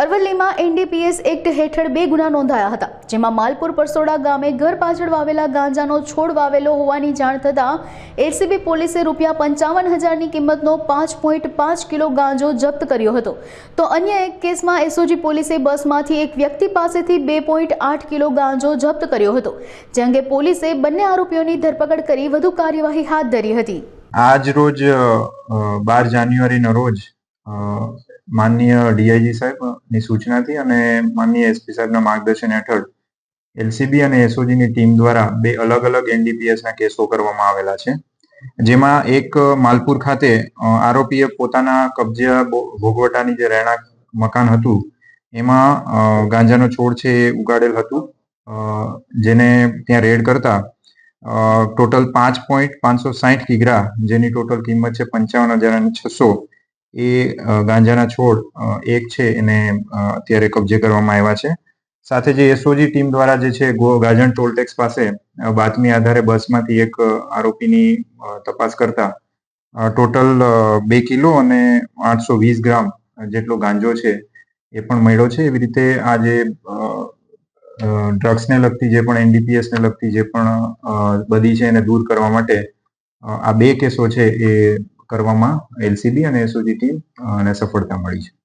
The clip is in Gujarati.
અરવલ્લીમાં એનડીપીએસ એક્ટ હેઠળ બે ગુના નોંધાયા હતા, જેમાં માલપુર પરસોડા ગામે ઘર પાછળ વાવેલા ગાંજાનો છોડ વાવેલો હોવાની જાણ થતાં એલસીબી પોલીસે રૂપિયા પંચાવન હજારની કિંમતનો પાંચ પોઈન્ટ પાંચ કિલો ગાંજો જપ્ત કર્યો હતો. તો અન્ય એક કેસમાં એસઓજી પોલીસે બસમાંથી એક વ્યક્તિ પાસેથી બે પોઈન્ટ આઠ કિલો ગાંજો જપ્ત કર્યો હતો, જે અંગે પોલીસે બંને આરોપીઓની ધરપકડ કરી વધુ કાર્યવાહી હાથ ધરી હતી. આજ રોજ બાર જાન્યુઆરીના રોજ માનનીય ડીઆઈજી સાહેબની સૂચનાથી અને માનનીય એસપી સાહેબના માર્ગદર્શન હેઠળ એલસીબી અને એસઓજીની ટીમ દ્વારા બે અલગ અલગ એનડીપીએસના કેસો કરવામાં આવેલા છે. જેમાં એક માલપુર ખાતે આરોપીએ પોતાના કબજે ભોગવટાની જે રહેણાંક મકાન હતું, એમાં ગાંજાનો છોડ છે એ ઉગાડેલ હતું જેને ત્યાં રેડ કરતા ટોટલ પાંચ પોઈન્ટ પાંચસો સાહીઠ કિગ્રા, જેની ટોટલ કિંમત છે પંચાવન હજાર અને છસો એ ગાંજાના છોડ એક છે એને અત્યારે કબજે કરવામાં આવ્યા છે. સાથે જે એસઓજી ટીમ દ્વારા જે છે ગાજણ ટોલટેક્સ પાસે બાતમી આધારે બસમાંથી એક આરોપીની તપાસ કરતા ટોટલ બે કિલો અને આઠસો વીસ ગ્રામ જેટલો ગાંજો છે એ પણ મળ્યો છે. એવી રીતે આ જે ડ્રગ્સને લગતી જે પણ એનડીપીએસને લગતી જે પણ બધી છે એને દૂર કરવા માટે આ બે કેસો છે એ કરવામાં એલસીબી અને એસઓજી ટીમ ને સફળતા મળી છે.